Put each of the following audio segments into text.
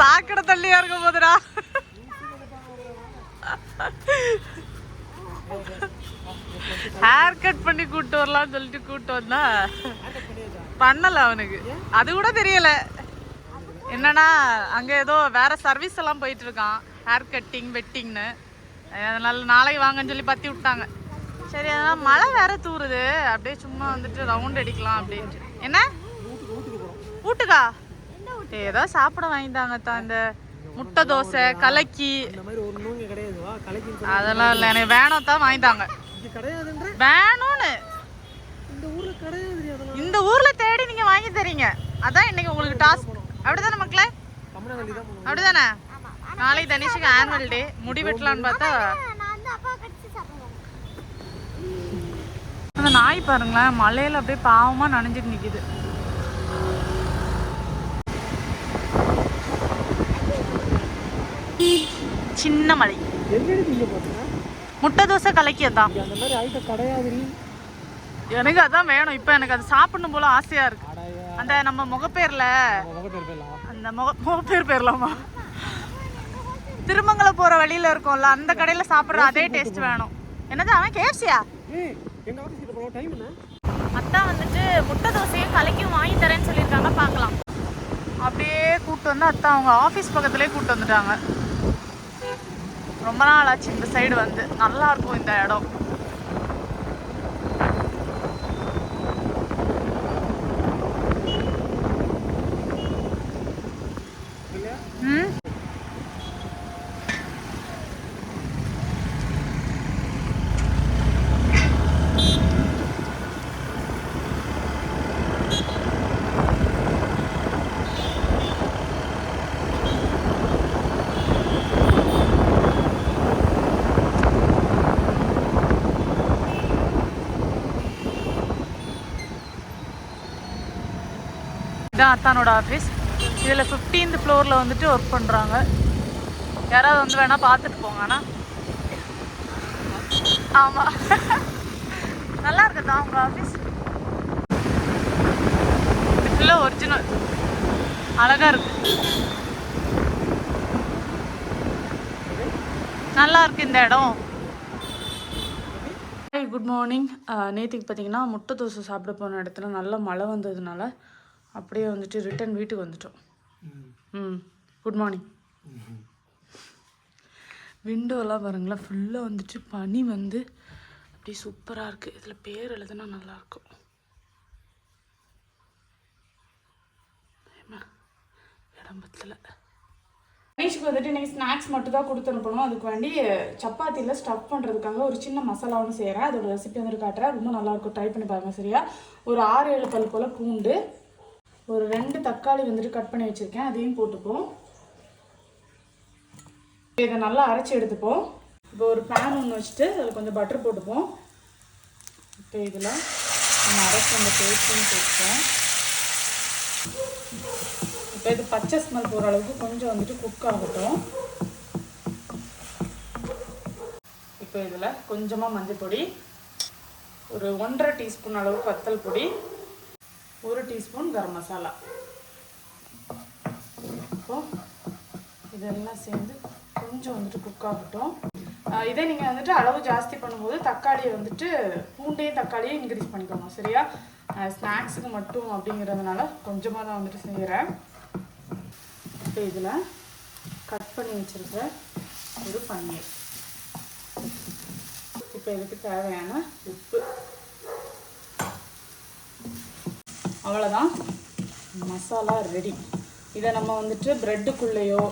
சாக்கடை தள்ளியா இருக்க போதுடா. Hair cut பண்ணி கூட்டு வரலாம்னு சொல்லிட்டு கூட்டு வந்தா. பண்ணல அவனுக்கு. அது கூட தெரியல. என்னன்னா அங்க ஏதோ வேற சர்வீஸ் எல்லாம் போயிட்டு இருக்கான். ஹேர் கட்டிங் வெட்டிங்னு அதனால நாளைக்கு வாங்கன்னு சொல்லி பத்தி விட்டாங்க. சரி அதனால மழை வேற தூறுது அப்படியே சும்மா வந்துட்டு ரவுண்ட் அடிக்கலாம் அப்படின்ட்டு. என்ன? வீட்டுக்கா ஏதோ சாப்பிட வாங்கிட்டாங்க தான் இந்த முட்டை தோசை கலக்கி. அதெல்லாம் இல்லை எனக்கு வேணும் தான் வாங்கிட்டாங்க. வேணும்னு. இந்த ஊர்ல கிடையாது இந்த ஊர்ல தேடி நீங்க வாங்கி தரீங்க. அதான் இன்னைக்கு உங்களுக்கு டாஸ்க். அப்படிதானே மக்களே? அப்படிதானே நாளைக்கு தனிஷுக்கு ஆனுவல் டே முடி வெட்டலான்னு பார்த்தா. அந்த நாய் பாருங்களேன் மலையில அப்படியே பாவமா நனைஞ்சிட்டு நிக்குது. சின்ன மலை. முட்டை தோசை கலக்கியதான் எனக்கு அதான் வேணும். இப்போ எனக்கு அது சாப்பிடணும் போல ஆசையா இருக்கு. அந்த நம்ம முகப்பேர்ல அந்த முக முகப்பேர் பேர்லாமா? திருமங்கலம் போற வழியில இருக்கும்ல அந்த கடையில சாப்பிடுற அதே டேஸ்ட் வேணும். என்னது அவன் கேஎஃப்சியா ஏய் எங்க ஆஃபீஸ் கிட்ட போகலாம் டைம் என்ன? அத்தா வந்துட்டு முட்டை தோசையும் கலக்கியும் வாங்கி தரேன்னு சொல்லியிருக்காங்க பார்க்கலாம். அப்படியே கூப்பிட்டு வந்து அத்தா அவங்க ஆஃபீஸ் பக்கத்துலேயே கூப்பிட்டு வந்துட்டாங்க. ரொம்ப நாள் ஆச்சு இந்த சைடு வந்து. நல்லா இருக்கும் இந்த இடம். இதான் அத்தானோட ஆஃபீஸ் இதில் ஃபிஃப்டீன்த் ஃப்ளோரில் வந்துட்டு ஒர்க் பண்ணுறாங்க யாராவது வந்து வேணால் பார்த்துட்டு போங்க ஆனால் ஆமாம் நல்லா இருக்குதா உங்கள் ஆஃபீஸ் இது ஃபுல்லாக ஒரிஜினல் அழகாக இருக்கு. நல்லா இருக்கு இந்த இடம். குட் மார்னிங் நேற்றுக்கு பார்த்தீங்கன்னா முட்டை தோசை சாப்பிட போன இடத்துல நல்ல மழை வந்ததுனால அப்படியே வந்துட்டு ரிட்டர்ன் வீட்டுக்கு வந்துட்டோம். ம் குட் மார்னிங் விண்டோலாம் பாருங்களேன் ஃபுல்லாக வந்துட்டு பனி வந்து அப்படியே சூப்பராக இருக்குது இதில் பேர் எழுதுனா நல்லாயிருக்கும் இடம்பத்தில் பத்தல. வந்துட்டு இன்னைக்கு ஸ்நாக்ஸ் மட்டும் தான் கொடுத்து அனுப்பணும். அதுக்கு வேண்டி சப்பாத்தியில் ஸ்டஃப் பண்ணுறதுக்காக ஒரு சின்ன மசாலா ஒன்று செய்கிறேன் அதோட ரெசிபி வந்துட்டு காட்டுறேன். ரொம்ப நல்லாயிருக்கும் ட்ரை பண்ணி பாருங்கள் சரியா? ஒரு ஆறு ஏழு பல் போல் பூண்டு ஒரு ரெண்டு தக்காளி வந்துட்டு கட் பண்ணி வச்சுருக்கேன். அதையும் போட்டுப்போம். இதை நல்லா அரைச்சி எடுத்துப்போம். இப்போ ஒரு பேன் ஒன்று வச்சுட்டு அதில் கொஞ்சம் பட்டர் போட்டுப்போம். இப்போ இதில் நம்ம அரைச்சி அந்த பேஸ்ட்டையும் போட்டுப்போம். இப்போ இது பச்சை ஸ்மெல் போகிற அளவுக்கு கொஞ்சம் வந்துட்டு குக் ஆகட்டும். இப்போ இதில் கொஞ்சமாக மஞ்சள் பொடி ஒரு ஒன்றரை டீஸ்பூன் அளவுக்கு வத்தல் பொடி ஒரு டீஸ்பூன் கரம் மசாலா. இப்போ இதெல்லாம் சேர்ந்து கொஞ்சம் வந்துட்டு குக் ஆகட்டும். இதே நீங்கள் வந்துட்டு அளவு ஜாஸ்தி பண்ணும்போது தக்காளியை வந்துட்டு பூண்டையும் தக்காளியும் இன்க்ரீஸ் பண்ணிக்கோங்க சரியா? ஸ்நாக்ஸுக்கு மட்டும் அப்படிங்கிறதுனால கொஞ்சமாக தான் வந்துட்டு செய்கிறேன் இப்போ இதில் கட் பண்ணி வச்சிருக்க ஒரு பன்னீர். இப்போ இதுக்கு தேவையான உப்பு. அவ்வளோதான் மசாலா ரெடி இதை நம்ம வந்துட்டு ப்ரெட்டுக்குள்ளேயோ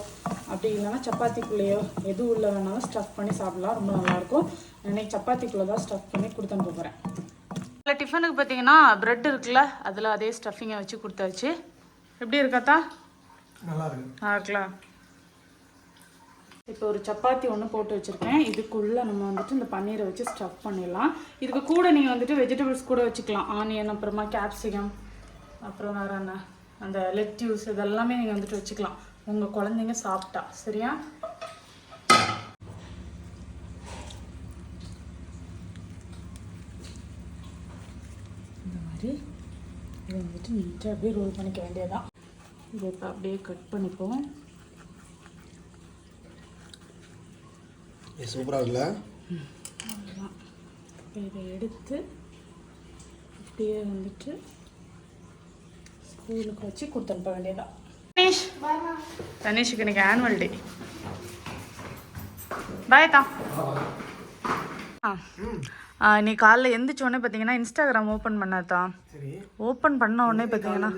அப்படி இல்லைன்னா சப்பாத்திக்குள்ளேயோ எது உள்ள வேணாலும் ஸ்டஃப் பண்ணி சாப்பிடலாம். ரொம்ப நல்லாயிருக்கும். இன்னைக்கு சப்பாத்திக்குள்ளே தான் ஸ்டஃப் பண்ணி கொடுத்து அனுப்ப போகிறேன் இல்லை டிஃபனுக்கு பார்த்தீங்கன்னா ப்ரெட் இருக்குல்ல அதில் அதே ஸ்டஃபிங்கை வச்சு கொடுத்தாச்சு. எப்படி இருக்காத்தா நல்லா இருக்கு நல்லா இருக்கலாம் இப்போ ஒரு சப்பாத்தி ஒன்று போட்டு வச்சுருக்கேன். இதுக்குள்ளே நம்ம வந்துட்டு இந்த பன்னீரை வச்சு ஸ்டஃப் பண்ணிடலாம். இதுக்கு கூட நீங்கள் வந்துட்டு வெஜிடபிள்ஸ் கூட வச்சுக்கலாம். ஆனியன் அப்புறமா கேப்சிகம் அப்புறம் வேறு என்ன? அந்த லெட்யூஸ் இதெல்லாமே நீங்கள் வந்துட்டு வச்சுக்கலாம். உங்கள் குழந்தைங்க சாப்பிட்டா. சரியா? இந்த மாதிரி இதை வந்துட்டு நீட்டாக அப்படியே ரோல் பண்ணிக்க வேண்டியதான் இதை இப்போ அப்படியே கட் பண்ணிப்போம். சூப்பராக இல்லை இப்போ இதை எடுத்து அப்படியே வந்துட்டு ஸ்கூலுக்கு வச்சு கொடுத்தனுப்ப வேண்டியதான் தனீஷ். தனீஷுக்கு இன்னைக்கு ஆனுவல் டே பாய் தான் ஆ. நீ காலைல எந்திரிச்ச உடனே பார்த்தீங்கன்னா இன்ஸ்டாகிராம் ஓப்பன் பண்ணாதான் சரி. ஓப்பன் பண்ண உடனே பார்த்தீங்கன்னா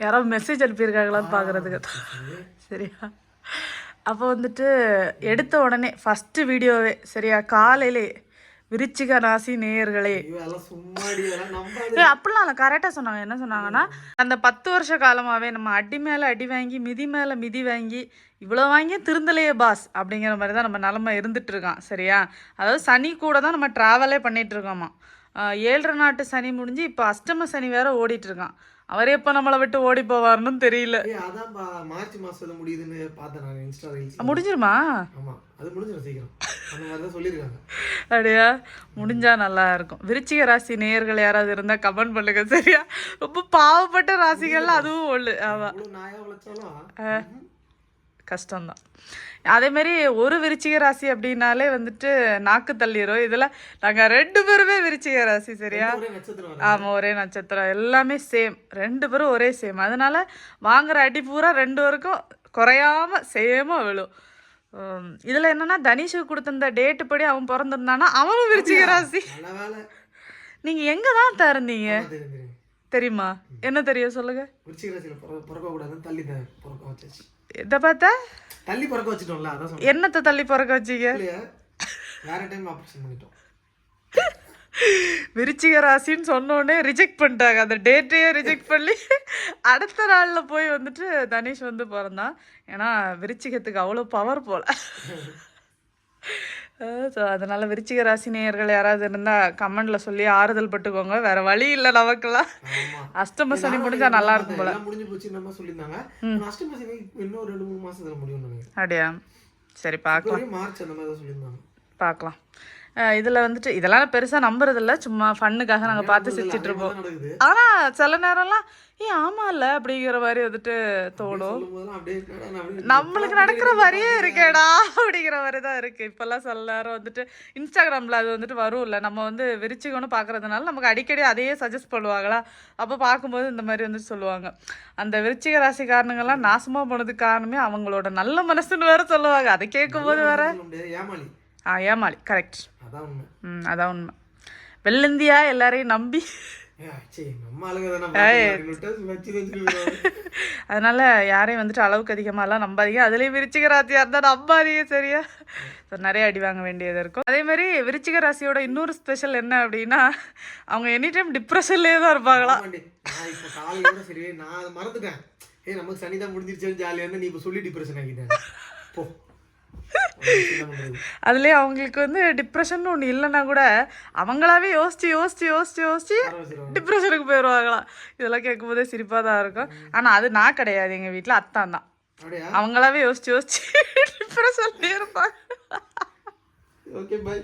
யாரோ மெசேஜ் அனுப்பியிருக்காங்களான்னு பார்க்குறதுக்கு தான் சரியா? அப்போ வந்துட்டு எடுத்த உடனே ஃபஸ்ட்டு வீடியோவே சரியா? காலையிலே விருச்சிக ராசி நேயர்களே. அப்படிலாம் இல்லை. கரெக்டாக சொன்னாங்க. என்ன சொன்னாங்கன்னா அந்த பத்து வருஷ காலமாகவே நம்ம அடி மேலே அடி வாங்கி மிதி மேலே மிதி வாங்கி இவ்வளோ வாங்கி திருந்தலையே பாஸ் அப்படிங்கிற மாதிரி தான் நம்ம நிலமை இருந்துட்டு இருக்கான். சரியா? அதாவது சனி கூட தான் நம்ம ட்ராவலே பண்ணிட்டு இருக்கோமா ஏழரை நாட்டு சனி முடிஞ்சு இப்போ அஷ்டம சனி வேற ஓடிட்டு இருக்கான். அவர் எப்போ நம்மளை விட்டு ஓடி போவார்னு தெரியல. அதான் மார்ச் மாசத்துல முடியுதுன்னு பார்த்தேன் நான் இன்ஸ்டா ரீல்ஸ் முடிஞ்சிருமா? ஆமா அது முடிஞ்சிடும் சீக்கிரம். அந்த மாதிரி தான் சொல்லியிருக்காங்க. அப்படியா? முடிஞ்சா நல்லா இருக்கும். விருச்சிக ராசி நேயர்கள் யாராவது இருந்தா கமெண்ட் பண்ணுங்க சரியா? ரொம்ப பாவப்பட்ட ராசிகள்ல அதுவும் ஒண்ணு. ஆமா. அவ்வளோ நாயா உழைச்சாலும் கஷ்டம்தான். அதேமாரி ஒரு விருச்சிக ராசி அப்படின்னாலே வந்துட்டு நாக்கு தள்ளிரும். இதில் நாங்கள் ரெண்டு பேருமே விருச்சிக ராசி சரியா? ஆமாம் ஒரே நட்சத்திரம். எல்லாமே சேம் ரெண்டு பேரும் ஒரே சேம் அதனால வாங்குற அடி பூரா ரெண்டு பேருக்கும் குறையாம சேமாக விழும். இதுல என்னன்னா தனிஷுக்கு கொடுத்திருந்த டேட்டு படி அவன் பிறந்திருந்தானா அவனும் விருச்சிக ராசி. நல்ல வேலை நீங்க எங்க தான் திறந்தீங்க ஆமா, தெரியும் என்ன தெரியும் சொல்லுங்க. விருச்சிக ராசியில பிறக்க பிறக்க கூடாதுன்னு தள்ளி பிறக்க வச்சாச்சு. இதை பார்த்தா? தள்ளி பிறக்க வச்சிட்டோம்ல அதான் என்னத்தை தள்ளி பிறக்க வச்சீங்க? வேற டைம் ஆப்ரேஷன் பண்ணிட்டோம். விருச்சிக ராசின்னு சொன்ன உடனே ரிஜெக்ட் பண்ணிட்டாங்க. அந்த டேட்டையே ரிஜெக்ட் பண்ணி அடுத்த நாளில் போய் வந்துட்டு தனிஷ் வந்து பிறந்தான். ஏன்னா விருச்சிகத்துக்கு அவ்வளோ பவர் போல. ஸோ அதனால விருச்சிக ராசி நேயர்கள் யாராவது இருந்தால் கமெண்ட்ல சொல்லி ஆறுதல் பட்டுக்கோங்க. வேற வழி இல்லை நமக்கெல்லாம். அஷ்டம சனி முடிஞ்சா நல்லா இருக்கும் போல. முடிஞ்சு போச்சு நம்ம சொல்லியிருந்தாங்க. அஷ்டம சனி இன்னும் ரெண்டு மூணு மாசத்துல முடியும் அப்படியா? சரி பார்க்கலாம். மார்ச் அந்த மாதிரி சொல்லியிருந்தாங்க. பார்க்கலாம். இதுல வந்துட்டு இதெல்லாம் பெருசா நம்புறதில்ல. சும்மா ஃபண்ணுக்காக நாங்க பார்த்து சிரிச்சிட்டு இருப்போம். அதான் நடக்குது. ஆனா சில நேரம்லாம் ஏ ஆமா இல்ல அப்படிங்கிற மாதிரி வந்துட்டு தோணும். நம்மளுக்கு நடக்கிற மாதிரியே இருக்கேடா அப்படிங்கிற மாதிரி தான் இருக்கு. இப்பெல்லாம் சில நேரம் வந்துட்டு இன்ஸ்டாகிராம்ல அது வந்துட்டு வரும்ல. நம்ம வந்து விரிச்சிக்கணும் பார்க்கறதுனால நமக்கு அடிக்கடி அதையே சஜஸ்ட் பண்ணுவாங்களா? அப்போ பார்க்கும்போது இந்த மாதிரி வந்துட்டு சொல்லுவாங்க. அந்த விருச்சிக ராசிக்காரனுங்கெல்லாம் நாசமா போனதுக்கு காரணமே அவங்களோட நல்ல மனசுன்னு வேற சொல்லுவாங்க. அதை கேட்கும்போது வேற ஏமாளி ஆ ஏமாளி கரெக்ட் அதான் உண்மை. ம் அதான் உண்மை. வெள்ளந்தியா எல்லாரையும் நம்பி. ஏ. அதனால யாரையும் வந்துட்டு அளவுக்கு அதிகமாகலாம் நம்பாதீங்க. அதுலேயும் விருச்சிக ராசியாக இருந்தால் நம்பாதீங்க சரியா? ஸோ நிறைய அடி வாங்க வேண்டியது இருக்கும். அதே மாதிரி விருச்சிக ராசியோட இன்னொரு ஸ்பெஷல் என்ன அப்படின்னா அவங்க எனி டைம் டிப்ரெஷன்லேயே தான் இருப்பாங்களாம் ஆமாண்டி. நான் மறந்துட்டேன். ஏய் நமக்கு சனி தான் முடிஞ்சிருச்சேன்னு ஜாலியா இருந்தா நீ இப்ப சொல்லி டிப்ரெஷன் ஆகிட்டேன் அதுலேயே அவங்களுக்கு வந்து டிப்ரெஷன் ஒன்று இல்லைன்னா கூட அவங்களாவே யோசிச்சு யோசிச்சு யோசிச்சு யோசிச்சு. டிப்ரெஷனுக்கு போயிடுவாங்களாம் இதெல்லாம் கேட்கும்போதே சிரிப்பாக தான் இருக்கும். ஆனால் அது நான் கிடையாது. எங்கள் வீட்டில் அத்தான் தான். அவங்களாவே யோசிச்சு யோசிச்சு டிப்ரெஷன்லேயே இருப்பாங்க. Okay bye